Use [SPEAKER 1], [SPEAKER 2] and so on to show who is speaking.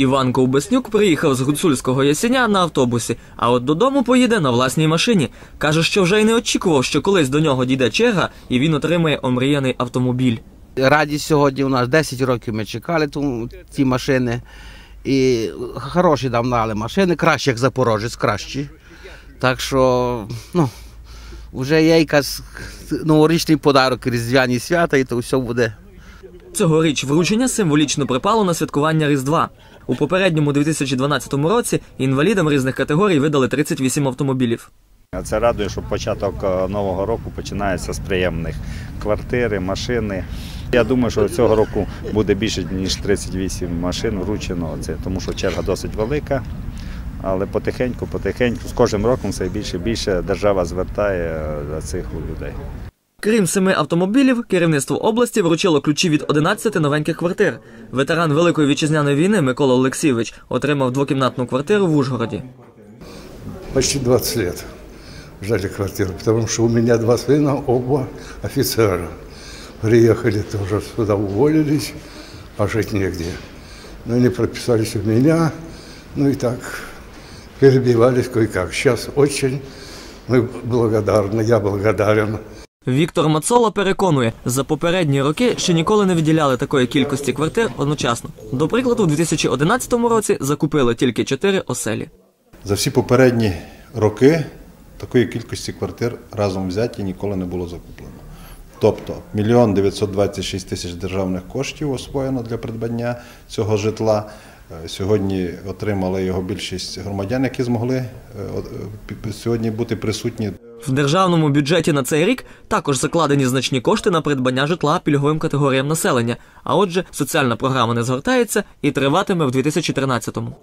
[SPEAKER 1] Іван Ковбеснюк приїхав з гуцульського ясеня на автобусі, а от додому поїде на власній машині. Каже, що вже й не очікував, що колись до нього дійде черга, і він отримає омріяний автомобіль.
[SPEAKER 2] Радість сьогодні у нас 10 років ми чекали ті машини. І хороші нам дали машини, кращі, як Запорожець, кращі. Так що, ну, вже є якась новорічний подарок, різдвяні свята, і то все буде.
[SPEAKER 1] Цьогоріч вручення символічно припало на святкування Різдва. У попередньому 2012 році інвалідам різних категорій видали 38 автомобілів.
[SPEAKER 3] Це радує, що початок е, нового року починається з приємних квартири, машини. Я думаю, що цього року буде більше ніж 38 машин вручено, це тому що черга досить велика. Але потихеньку, потихеньку, з кожним роком все більше і більше держава звертає е, за цих людей.
[SPEAKER 1] Крім семи автомобілів, керівництво області вручило ключі від 11 новеньких квартир. Ветеран Великої вітчизняної війни Микола Олексійович отримав двокімнатну квартиру в Ужгороді.
[SPEAKER 4] почти 20 лет ждали квартиру, потому что у меня два сына, оба офицера. Приехали тоже сюда, уволились, а жить негде. Но они прописались у меня, ну и так перебивались кое-как. Сейчас очень мы благодарны, я благодарен.
[SPEAKER 1] Віктор Мацола переконує, за попередні роки ще ніколи не виділяли такої кількості квартир одночасно. До прикладу, у 2011 році закупили тільки чотири оселі.
[SPEAKER 5] За всі попередні роки такої кількості квартир разом взяті ніколи не було закуплено. Тобто мільйон 926 тисяч державних коштів освоєно для придбання цього житла. Е, Сьогодні отримали його більшість громадян, які змогли е, е, сьогодні бути присутні
[SPEAKER 1] В державному бюджеті на цей рік також закладені значні кошти на придбання житла пільговим категоріям населення. А отже, соціальна програма не згортається і триватиме в 2013-му.